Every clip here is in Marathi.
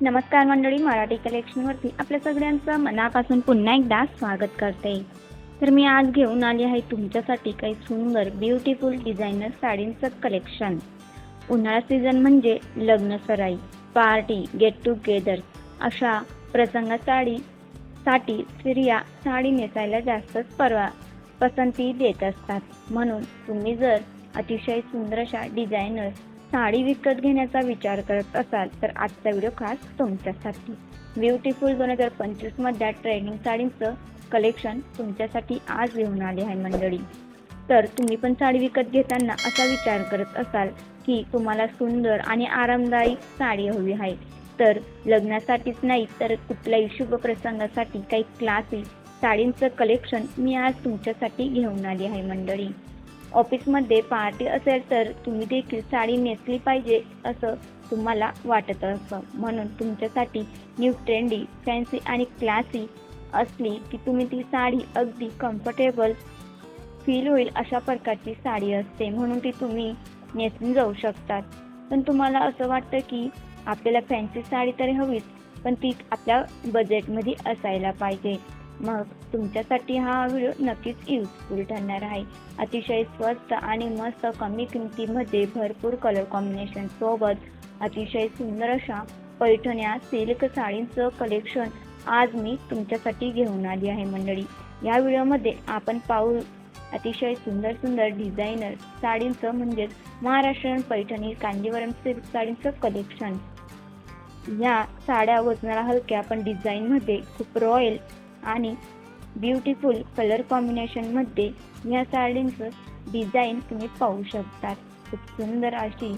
नमस्कार मंडळी मराठी कलेक्शनवरती आपल्या सगळ्यांचं मनापासून पुन्हा एकदा स्वागत करते. तर मी आज घेऊन आली आहे तुमच्यासाठी काही सुंदर ब्युटिफुल डिझायनर साडींचं कलेक्शन उन्हाळा सीझन म्हणजे लग्न सराई पार्टी गेट टुगेदर अशा प्रसंगासाठी साठी स्त्रिया साडी नेसायला जास्तच परवा पसंती देत असतात. म्हणून तुम्ही जर अतिशय सुंदर अशा डिझायनर साडी विकत घेण्याचा विचार करत असाल तर आजचा व्हिडिओ खास तुमच्यासाठी. ब्युटिफुल दोन हजार पंचवीसमध्ये ट्रेंडिंग साडींचं कलेक्शन तुमच्यासाठी आज घेऊन आले आहे मंडळी. तर तुम्ही पण साडी विकत घेताना असा विचार करत असाल की तुम्हाला सुंदर आणि आरामदायी साडी हवी आहे. तर लग्नासाठीच नाही तर कुठल्याही शुभ प्रसंगासाठी काही क्लासिक साडींचं कलेक्शन मी आज तुमच्यासाठी घेऊन आली आहे मंडळी. ऑफिसमध्ये पार्टी असेल तर तुम्ही देखील साडी नेसली पाहिजे असं तुम्हाला वाटत असं म्हणून तुमच्यासाठी न्यू ट्रेंडी फॅन्सी आणि क्लासी असली की तुम्ही ती साडी अगदी कम्फर्टेबल फील होईल अशा प्रकारची साडी असते. म्हणून ती तुम्ही नेसून जाऊ शकतात. पण तुम्हाला असं वाटतं की आपल्याला फॅन्सी साडी तरी हवीच पण ती आपल्या बजेटमध्ये असायला पाहिजे. मग तुमच्यासाठी हा व्हिडिओ नक्कीच युजफुल ठरणार आहे. अतिशय स्वस्त आणि मस्त कमी किमतीमध्ये भरपूर कलर कॉम्बिनेशन सोबत अतिशय सुंदर अशा पैठण्या सिल्क साडींचं कलेक्शन आज मी तुमच्यासाठी घेऊन आली आहे मंडळी. या व्हिडिओमध्ये आपण पाहू अतिशय सुंदर सुंदर डिझायनर साडींचं म्हणजेच महाराष्ट्रीयन पैठणी कांजीवरम सिल्क साडींचं कलेक्शन या साड्या वजनाला हलक्या पण डिझाईनमध्ये खूप रॉयल आणि ब्युटिफुल कलर कॉम्बिनेशनमध्ये या साडींचं डिझाईन तुम्ही पाहू शकतात खूप सुंदर अशी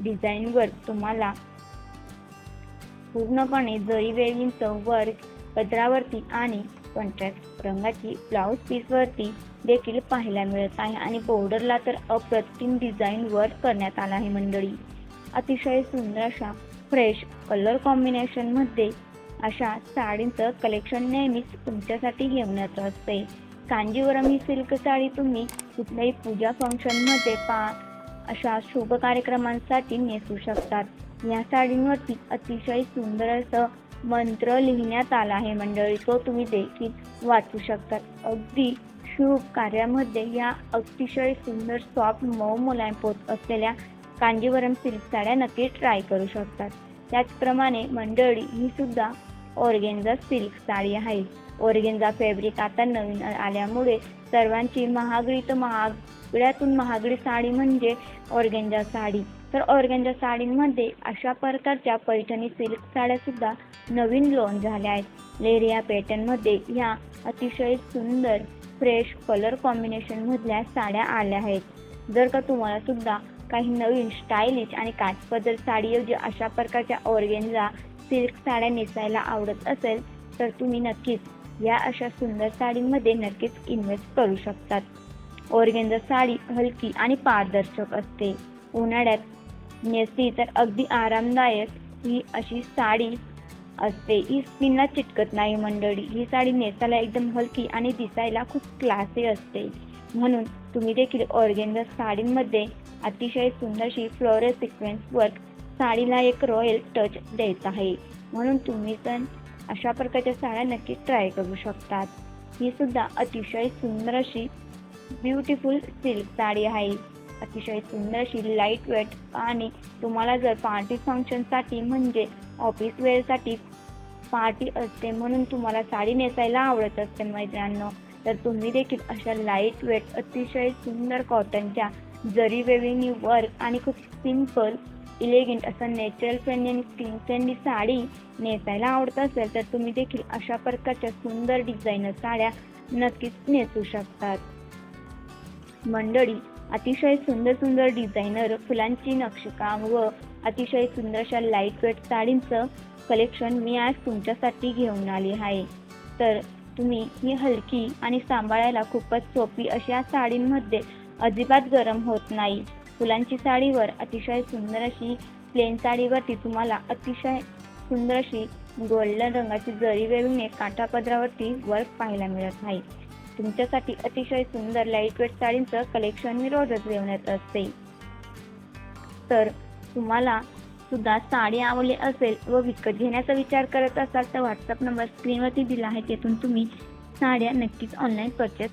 डिझाईनवर तुम्हाला पूर्णपणे जरी वेळींचं वर्क पदरावरती आणि कॉन्ट्रॅक्ट रंगाची ब्लाऊज पीसवरती देखील पाहायला मिळत आहे आणि बॉर्डरला तर अप्रतिम डिझाईन वर्क करण्यात आला आहे मंडळी. अतिशय सुंदर अशा फ्रेश कलर कॉम्बिनेशनमध्ये अशा साडींचं कलेक्शन नेहमीच तुमच्यासाठी घेऊन असते. कांजीवरम ही सिल्क साडी तुम्ही कुठल्याही पूजा फंक्शनमध्ये पा अशा शुभ कार्यक्रमांसाठी नेसू शकतात. या साडींवरती अतिशय सुंदर असं मंत्र लिहिण्यात आला आहे मंडळी. तो तुम्ही देखील वाचू शकतात. अगदी शुभ कार्यामध्ये या अतिशय सुंदर सॉफ्ट मऊ मुलायम पोत असलेल्या कांजीवरम सिल्क साड्या नक्की ट्राय करू शकतात. त्याचप्रमाणे मंडळी ही सुद्धा ओरगेंजा सिल्क साडी आहे. ओरगेंजा फॅब्रिक आता नवीन आल्यामुळे सर्वांची महागडी तर महागड्यातून महागडी साडी म्हणजे ऑर्गेंजा साडी. तर ऑर्गेंजा साडींमध्ये अशा प्रकारच्या पैठणी सिल्क साड्या सुद्धा नवीन लॉन्च झाल्या आहेत. लेरिया पॅटर्नमध्ये ह्या अतिशय सुंदर फ्रेश कलर कॉम्बिनेशनमधल्या साड्या आल्या आहेत. जर का तुम्हाला सुद्धा काही नवीन स्टायलिश आणि काठपदर साडीऐवजी अशा प्रकारच्या ऑर्गेन्झा सिल्क साड्या नेसायला आवडत असेल तर तुम्ही नक्कीच या अशा सुंदर साडींमध्ये नक्कीच इन्व्हेस्ट करू शकतात. ऑर्गेन्झा साडी हलकी आणि पारदर्शक असते. उन्हाळ्यात नेसली तर अगदी आरामदायक ही अशी साडी असते. ही स्किनला चिटकत नाही मंडळी. ही साडी नेसायला एकदम हलकी आणि दिसायला खूप क्लासी असते. म्हणून तुम्ही देखील ऑर्गेन्झा साडींमध्ये अतिशय सुंदरशी फ्लोरल सिक्वेन्स वर्क साडीला एक रॉयल टच देत आहे. म्हणून तुम्ही पण अशा प्रकारच्या साड्या नक्की ट्राय करू शकतात. ही सुद्धा अतिशय सुंदर अशी ब्युटिफुल सिल्क साडी आहे. अतिशय सुंदर अशी लाइट वेट आणि तुम्हाला जर पार्टी फंक्शनसाठी म्हणजे ऑफिस वेअरसाठी पार्टी असते म्हणून तुम्हाला साडी नेसायला आवडत असते मैत्रिणांनो. तर तुम्ही देखील अशा लाइट वेट अतिशय सुंदर कॉटनच्या जरी वेविंग वर्क आणि खूप सिंपल इलेगंट असं नॅचरल फ्रेंडली आणि स्किन फ्रेंडली साडी नेसायला आवडत असेल तर तुम्ही देखील अशा प्रकारच्या सुंदर डिझायनर साड्या नक्कीच नेसू शकतात. मंडळी अतिशय सुंदर सुंदर डिझायनर फुलांची नक्षीकाम व अतिशय सुंदर अशा लाइट वेट साडींचं कलेक्शन मी आज तुमच्यासाठी घेऊन आली आहे. तर तुम्ही ही हलकी आणि सांभाळायला खूपच सोपी अशा साडींमध्ये अजिबात गरम होत नाही. फुलांची साडीवर अतिशय सुंदर अशी प्लेन साडीवरती तुम्हाला अतिशय सुंदर अशी गोल्डन रंगाची जरी वेळूने काठापदरावरती वर्क पाहायला मिळत नाही. तुमच्यासाठी अतिशय सुंदर लाइट वेट साडींचं कलेक्शन मी रोजच घेऊन असते. तर तुम्हाला सुद्धा साडी आवडली असेल व विकत घेण्याचा विचार करत असाल तर व्हॉट्सअप नंबर स्क्रीनवरती दिला आहे तेथून तुम्ही साड्या नक्कीच ऑनलाईन परचेस